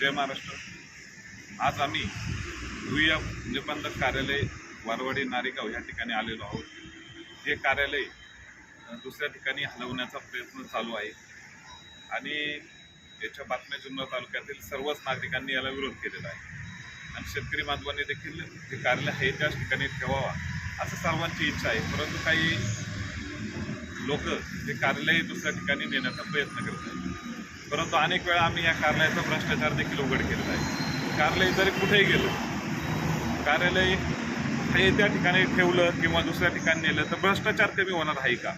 जय महाराष्ट्र. आज आम्ही दुय्यम म्हणजे निबंधक कार्यालय वारवाडी नारेगाव या ठिकाणी आलेलो आहोत. हे कार्यालय दुसऱ्या ठिकाणी हलवण्याचा प्रयत्न चालू आहे. आणि याच्या बातम्या जुन्नर तालुक्यातील सर्वच नागरिकांनी याला विरोध केलेला आहे. आणि शेतकरी बांधवांनी देखील हे कार्यालय हे त्याच ठिकाणी ठेवावा असं सर्वांची इच्छा आहे. परंतु काही लोक हे कार्यालय दुसऱ्या ठिकाणी नेण्याचा प्रयत्न करत आहेत परंतु अनेक वेळा आम्ही या कार्यालयाचा भ्रष्टाचार देखील उघड केलेला आहे. कार्यालय जरी कुठेही गेलं कार्यालय हे त्या ठिकाणी ठेवलं किंवा दुसऱ्या ठिकाणी नेलं तर भ्रष्टाचार कमी होणार आहे का?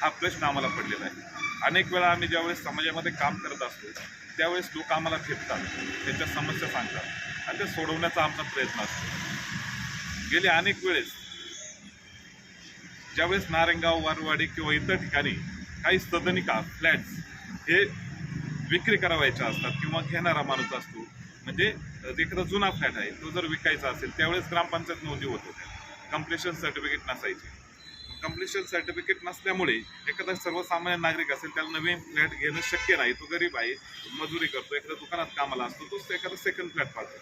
हा प्रश्न आम्हाला पडलेला आहे. अनेक वेळा आम्ही ज्यावेळेस समाजामध्ये काम करत असतो त्यावेळेस लोक आम्हाला फिरतात त्यांच्या समस्या सांगतात आणि ते सोडवण्याचा आमचा प्रयत्न असतो. गेले अनेक वेळेस ज्यावेळेस नारंगाव वारवाडी किंवा इतर ठिकाणी काही सदनिका फ्लॅट्स हे विक्री करावायच्या असतात किंवा घेणारा माणूस असतो. म्हणजे एखादा जुना फ्लॅट आहे तो जर विकायचा असेल त्यावेळेस ग्रामपंचायत नोंदी होत होत्या. कम्प्लिशन सर्टिफिकेट नसायचे. कम्प्लिशन सर्टिफिकेट नसल्यामुळे एखादा सर्वसामान्य नागरिक असेल त्याला नवीन फ्लॅट घेणं शक्य नाही. तो गरीब आहे मजुरी करतो एखाद्या दुकानात कामाला असतो तो एखादा सेकंड फ्लॅट पाहतो.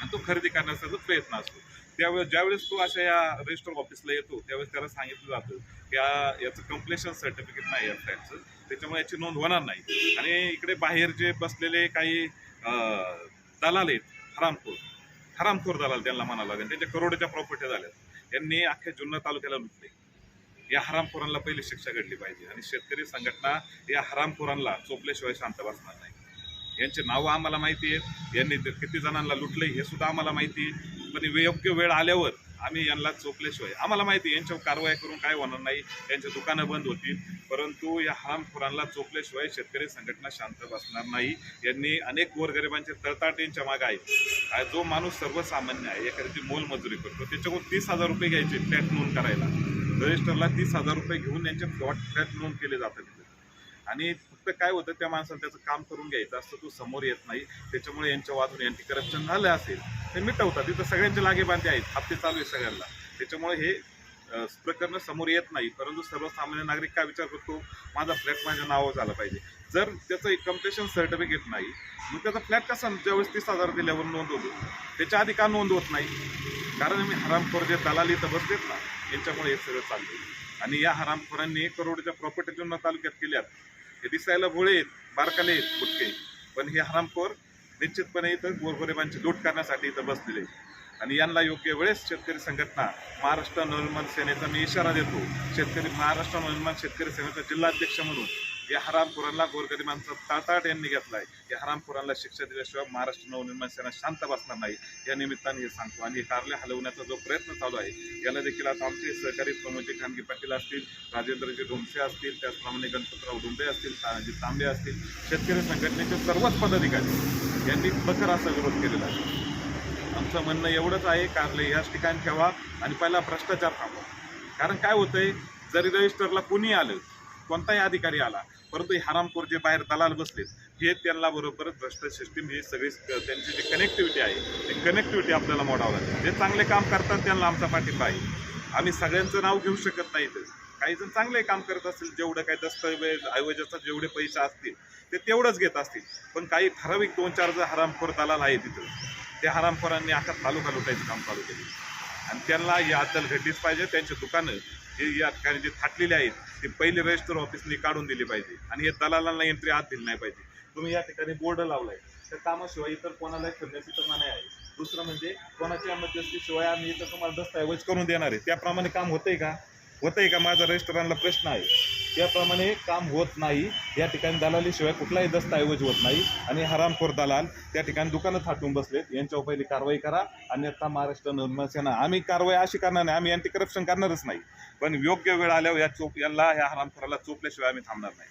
आणि तो खरेदी करण्याचा प्रयत्न असतो. त्यावेळेस ज्यावेळेस तो अशा या रजिस्टर ऑफिसला येतो त्यावेळेस त्याला सांगितलं जातं की याचं कम्प्लेशन सर्टिफिकेट नाही या फ्लॅटचं त्याच्यामुळे याची नोंद होणार नाही. आणि इकडे बाहेर जे बसलेले काही दलाल आहेत हरामखोर हरामखोर दलाल त्यांना म्हणावं लागेल. त्यांच्या करोडच्या प्रॉपर्टी झाल्यात. यांनी अख्ख्या जुन्नर तालुक्याला लुटले. या हरामखोरांना पहिली शिक्षा घडली पाहिजे. आणि शेतकरी संघटना या हरामखोरांना चोपल्याशिवाय शांत बसणार नाही. यांचे नावं आम्हाला माहिती आहेत. यांनी ते किती जणांना लुटले हे सुद्धा आम्हाला माहिती आहे. पण योग्य वेळ आल्यावर आम्ही यांना चोपल्याशिवाय आम्हाला माहिती यांच्यावर कारवाई करून काय होणार नाही यांची दुकानं बंद होतील. परंतु या हरामखोरांना चोपल्याशिवाय शेतकरी संघटना शांत बसणार नाही. यांनी अनेक गोरगरिबांचे तळताट यांच्या मागे आहे जो माणूस सर्वसामान्य आहे एखाद्याची मोलमजुरी करतो त्याच्याकडून तीस हजार रुपये घ्यायचे फ्लॅट नोंद करायला. रजिस्टरला तीस हजार रुपये घेऊन यांचे फ्लॉट फ्लॅट नोंद केले जातात. आणि फक्त काय होतं त्या माणसाला त्याचं काम करून घ्यायचं असतं तो समोर येत नाही. त्याच्यामुळे यांच्या वाजून अँटी करप्शन झालं असेल ते मिटवतात. तिथं सगळ्यांचे लागेबांधे आहेत. हप्ते चालू आहे सगळ्यांना. त्याच्यामुळे हे प्रकरण प्रकरणं समोर येत नाही. परंतु सर्वसामान्य नागरिक काय विचार करतो माझा फ्लॅट माझ्या नावावर झाला पाहिजे. जर त्याचं कम्प्लेशन सर्टिफिकेट नाही मग त्याचा फ्लॅट कसा ज्यावेळेस तीस हजार दिल्यावर नोंद होतो? त्याच्या आधी का नोंद होत नाही? कारण मी हरामखोर जे दलाली इथं बसलेत ना यांच्यामुळे हे सगळं चाललं आणि या हरामखोरांनी करोडच्या प्रॉपर्टी जुन्ना तालुक्यात केल्यात हे दिसायला भोळे आहेत बारकाले बुटके. पण हे हरामखोर निश्चितपणे इथं गोरगोरेबांची लूट करण्यासाठी इथं बसलेले आणि यांना योग्य वेळेस शेतकरी संघटना महाराष्ट्र नवनिर्माण सेनेचा मी इशारा देतो. शेतकरी महाराष्ट्र नवनिर्माण शेतकरी सेनेचा जिल्हाध्यक्ष म्हणून या हरामखोरांना गोरगरिबांचा ताटाट यांनी घेतलाय. या हरामखोरांना शिक्षा दिल्याशिवाय महाराष्ट्र नवनिर्माण सेना शांत बसणार नाही. या निमित्ताने हे सांगतो. आणि कारले हलवण्याचा जो प्रयत्न चालू आहे याला देखील आता आमचे सहकारी प्रमोदजी खानगी पाटील असतील राजेंद्रजी ढोमसे असतील त्याचप्रमाणे गणपतराव डोंबे असतील तानाजी तांबे असतील शेतकरी संघटनेचे सर्वच पदाधिकारी यांनी प्रखर असा विरोध केलेला आहे. आमचं म्हणणं एवढंच आहे कारले याच ठिकाणी ठेवा आणि पहिला भ्रष्टाचार थांबवा. कारण काय होतंय जरी रजिस्टरला कुणी आलं कोणताही अधिकारी आला परंतु हरामखोर जे बाहेर दलाल बसलेत हे त्यांना बरोबर भ्रष्ट सिस्टीम ही सगळी त्यांची जी कनेक्टिव्हिटी आहे ती कनेक्टिव्हिटी आपल्याला मोडावं लागेल. जे चांगले काम करतात त्यांना आमचा पाठिंबा आहे. आम्ही सगळ्यांचं नाव घेऊ शकत नाही ते काही जण चांगले काम करत असतील जेवढं काही दस्तऐवज ऐवजाचा जेवढे पैसे असतील ते तेवढंच घेत असतील. पण काही ठराविक दोन चार जर हरामखोर दलाल आहे तिथं त्या हरामखोरांनी आता तालुका लुटायचं काम चालू केले. आणि त्यांना ही अद्दल घडलीच पाहिजे. त्यांची दुकानं हे या ठिकाणी जे थाटलेले आहेत ते पहिले रजिस्टर ऑफिसनी काढून दिली पाहिजे. आणि हे दलालांना एंट्री आत दिली नाही पाहिजे. तुम्ही या ठिकाणी बोर्ड लावलाय. त्या कामाशिवाय इतर कोणालाही फिरण्याची तर नाही आहे. दुसरं म्हणजे कोणाच्या मध्यस्थीशिवाय आम्ही इथं तुम्हाला दस्तऐवज करून देणार आहे. त्याप्रमाणे काम होतंय का? होतंय का? माझा रजिस्टरांना प्रश्न आहे. त्याप्रमाणे काम होत नाही. या ठिकाणी दलालीशिवाय कुठलाही दस्तऐवज होत नाही. आणि हरामखोर दलाल त्या ठिकाणी दुकानं थाटून बसलेत. यांच्यावर पहिली कारवाई करा. अन्यथा महाराष्ट्र निर्माण सेना. आम्ही कारवाई अशी करणार नाही. आम्ही अँटी करप्शन करणारच नाही. पण योग्य वेळ आल्यावर या चोप यांना या हरामखोराला चोपल्याशिवाय आम्ही थांबणार नाही.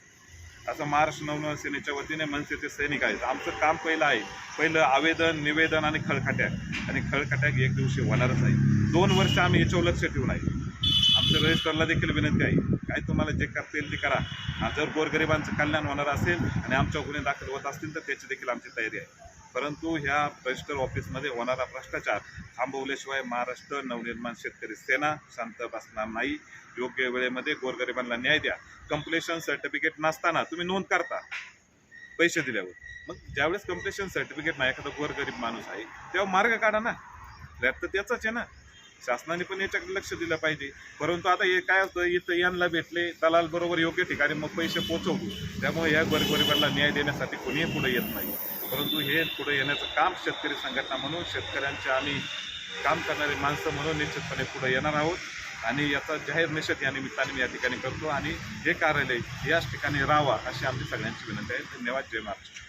असं महाराष्ट्र नवनिर्माण सेनेच्या वतीने मनसेचे सैनिक आहेत. आमचं काम पहिलं आहे. पहिलं आवेदन निवेदन आणि खळखट्याक. आणि खळखट्याक एक दिवशी होणारच आहे दोन वर्ष आम्ही याच्यावर लक्ष ठेवून आहे. आमच्या रजिस्टरला देखील विनंती आहे. काय तुम्हाला जे करता येईल ते करा. जर गोरगरिबांचं कल्याण होणार असेल आणि आमच्या गुन्हे दाखल होत असतील तर त्याची देखील आमची तयारी आहे. परंतु ह्या रजिस्टर ऑफिसमध्ये होणारा भ्रष्टाचार थांबवल्याशिवाय महाराष्ट्र नवनिर्माण शेतकरी सेना शांत बसणार नाही. योग्य वेळेमध्ये गोरगरिबांना न्याय द्या. कम्प्लेशन सर्टिफिकेट नसताना तुम्ही नोंद करता. पैसे दिल्यावर. मग ज्यावेळेस कम्प्लेशन सर्टिफिकेट नाही एखादा गोरगरीब माणूस आहे तेव्हा मार्ग काढा ना. फ्लॅट तर त्याचाच आहे ना. शासनाने पण याच्याकडे लक्ष दिलं पाहिजे. परंतु आता हे काय असतं इथं यांना भेटले दलाल बरोबर योग्य ठिकाणी मग पैसे पोचवतो त्यामुळे या गोरगरिबांना न्याय देण्यासाठी कोणीही पुढे येत नाही. परंतु हे पुढे येण्याचं काम शेतकरी संघटना म्हणून शेतकऱ्यांच्या आम्ही काम करणारे माणसं म्हणून निश्चितपणे पुढे येणार आहोत. आणि याचा जाहीर निषेध या निमित्ताने मी या ठिकाणी करतो. आणि हे कार्यालय याच ठिकाणी राहावा अशी आमची सगळ्यांची विनंती आहे. धन्यवाद. जय महाराष्ट्र.